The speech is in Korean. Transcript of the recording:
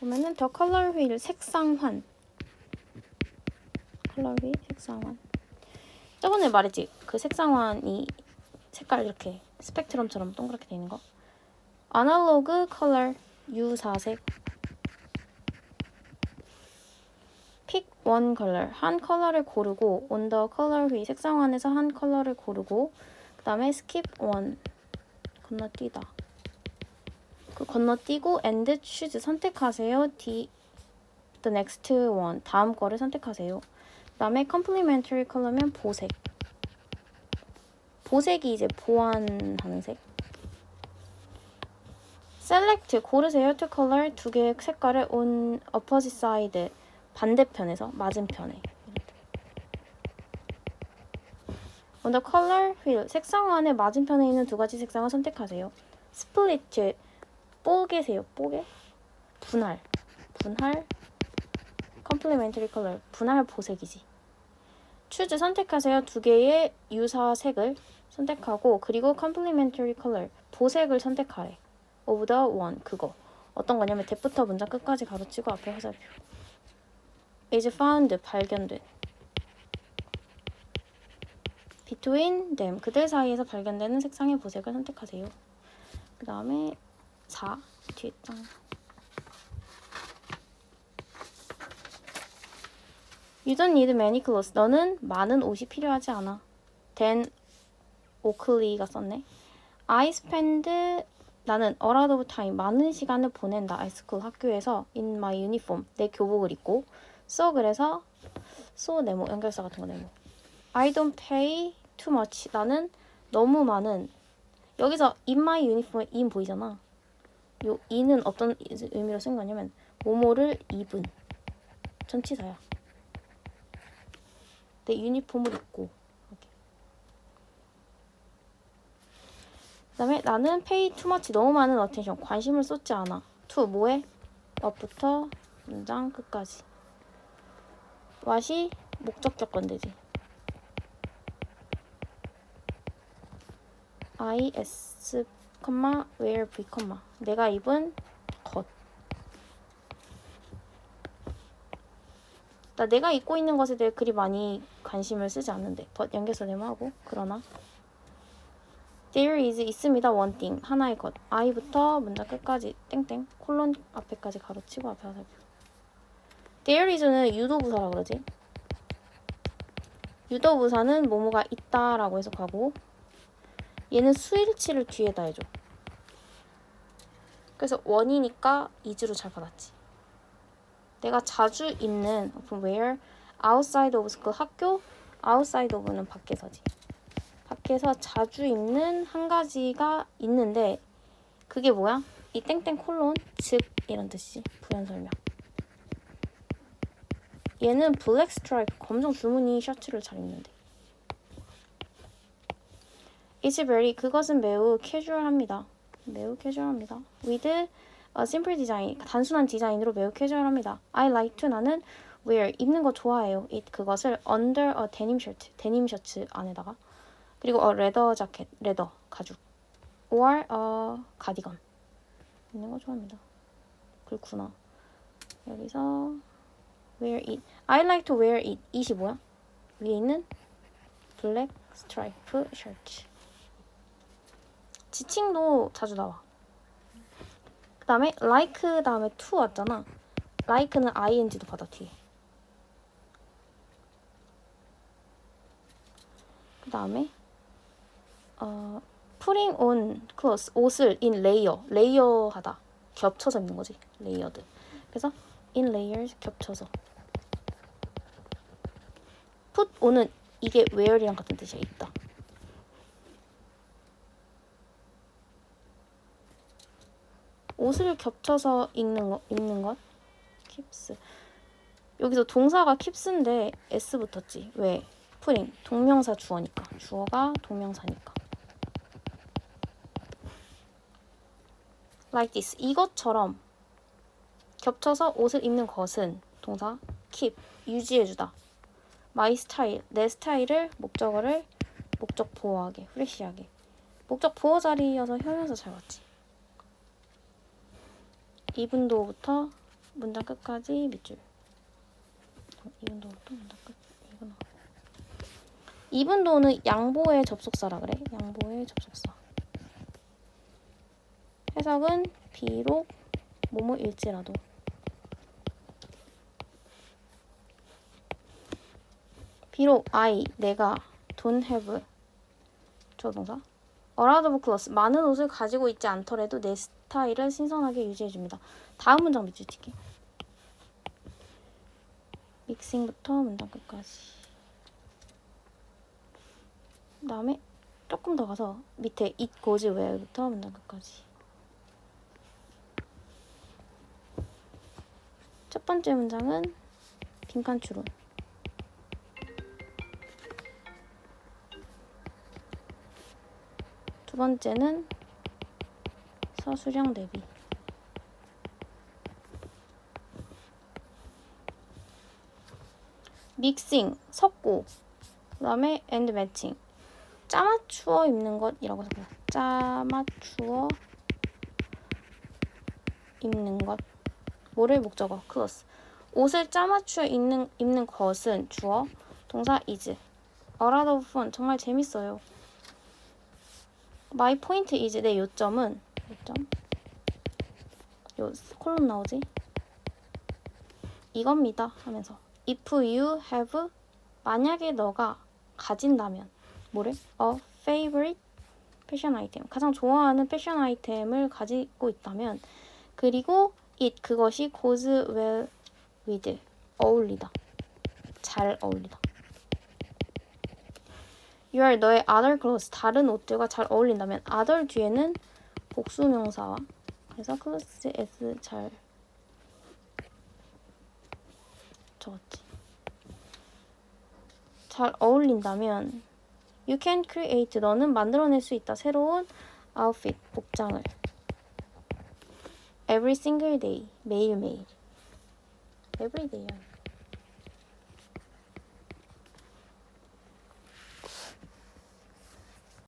보면은 더 컬러 휠 색상환. 컬러 휠 색상환. 저번에 말했지? 그 색상환이 색깔 이렇게 스펙트럼처럼 동그랗게 돼 있는 거? 아날로그 컬러 유사색. 픽원 컬러. 한 컬러를 고르고 the color 휠 색상환에서 한 컬러를 고르고 그 다음에 skip one 건너뛰다. 그 건너뛰고 and choose 선택하세요 D the next one 다음 거를 선택하세요 그 다음에 complementary 컬러면 보색 보색이 이제 보완하는 색 select 고르세요 to color 두 개의 색깔을 on opposite side 반대편에서 맞은편에 on the color wheel 색상안의 맞은편에 있는 두 가지 색상을 선택하세요 split 뽀개세요 뽀개? 분할. 분할? complementary color. 분할 보색이지. choose 선택하세요. 두 개의 유사 색을 선택하고 그리고 complementary color. 보색을 선택하래. of the one 그거. 어떤 거냐면 대부터 문장 끝까지 가로치고 앞에 화살표. is found 발견된. between them. 그들 사이에서 발견되는 색상의 보색을 선택하세요. 그 다음에 4 뒤에 땅 You don't need many clothes. 너는 많은 옷이 필요하지 않아. Dan 오클리가 썼네. I spend 나는 a lot of time 많은 시간을 보낸다. at school 학교에서 in my uniform 내 교복을 입고 so 그래서 so 네모 연결사 같은 거 네모. I don't pay too much. 나는 너무 많은 여기서 in my uniform in 보이잖아. 요 in은 어떤 의미로 쓴 거냐면 모모를 입은 전치사야. 내 유니폼을 입고 이렇게. 그다음에 나는 too much 너무 많은 attention 관심을 쏟지 않아. to 뭐해? what부터 문장 끝까지. what이 목적격 건데지. S, where v, 내가 입은 것. 나 내가 입고 있는 것에 대해 그리 많이 관심을 쓰지 않는데. but 연결사 네모하고 그러나. There is 있습니다. One thing. 하나의 것. I부터 문장 끝까지. 땡땡. 콜론 앞에까지 가로치고 앞에 화살표 there is는 유도부사라 그러지? 유도부사는 뭐뭐가 있다라고 해석하고 얘는 수일치를 뒤에다 해줘 그래서 원이니까 이즈로 잘 받았지 내가 자주 입는 where outside of 그 학교 outside of는 밖에서지. 밖에서 자주 입는 한 가지가 있는데 그게 뭐야? 이 땡땡 콜론 즉 이런 뜻이지. 부연 설명. 얘는 블랙 스트라이프 검정 줄무늬 셔츠를 잘 입는데. It's very 그것은 매우 캐주얼합니다. 매우 캐주얼합니다. With 어, 심플 디자인, 단순한 디자인으로 매우 캐주얼합니다. I like to 나는 wear 입는 거 좋아해요. it 그것을 under a denim shirt, 데님 셔츠 안에다가 그리고 a leather jacket, 레더 가죽 or a cardigan 입는 거 좋아합니다. 그렇구나. 여기서 wear it. I like to wear it. it이 뭐야? 위에 있는 블랙 스트라이프 셔츠. 지칭도 자주 나와. 그 다음에 like 다음에 to 왔잖아. like는 ing도 받아 뒤에. 그 다음에 어, putting on clothes 옷을 in layer 레이어하다 겹쳐서 입는 거지 레이어드. 그래서 in layers 겹쳐서. put on은 이게 wear이랑 같은 뜻이야 있다. 옷을 겹쳐서 입는 거, 입는 것? keeps 여기서 동사가 keeps인데 s 붙었지. 왜? putting 동명사 주어니까. 주어가 동명사니까. Like this. 이것처럼 겹쳐서 옷을 입는 것은 동사 keep. 유지해주다. My style. 내 스타일을 목적어를 목적 보호하게 후레쉬하게. 목적 보호 자리여서 형용사 잘 봤지 이분도부터 문장 끝까지 밑줄. 이분도부터 문장 끝. 이거 나와. 이분도는 양보의 접속사라 그래. 양보의 접속사. 해석은 비록 뭐뭐일지라도. 비록 I 내가 don't have 조동사 of clothes 많은 옷을 가지고 있지 않더라도 내 스타일을 신선하게 유지해 줍니다. 다음 문장 밑줄 칠게. 믹싱부터 문장 끝까지. 그 다음에 조금 더 가서 밑에 it goes where부터 문장 끝까지. 첫 번째 문장은 빈칸 추론. 두 번째는 서술형 대비. 믹싱 섞고 그 다음에 엔드 매칭 짜맞추어 입는 것이라고 생각해요. 짜맞추어 입는 것 뭐를 목적어 클로스 옷을 짜맞추어 입는 입는 것은 주어 동사 is of fun 정말 재밌어요. My point is 내 요점은 요점? 요 콜럼 나오지? 이겁니다 하면서. If you have 만약에 너가 가진다면. 뭐래? a favorite 패션 아이템 가장 좋아하는 패션 아이템을 가지고 있다면. 그리고 it 그것이 goes well with 어울리다. 잘 어울리다. Your 너의 other clothes 다른 옷들과 잘 어울린다면. other 뒤에는 복수 명사와 그래서 clothes s 잘 적었지. 잘 어울린다면 you can create 너는 만들어낼 수 있다 새로운 outfit 복장을 every single day 매일매일 every day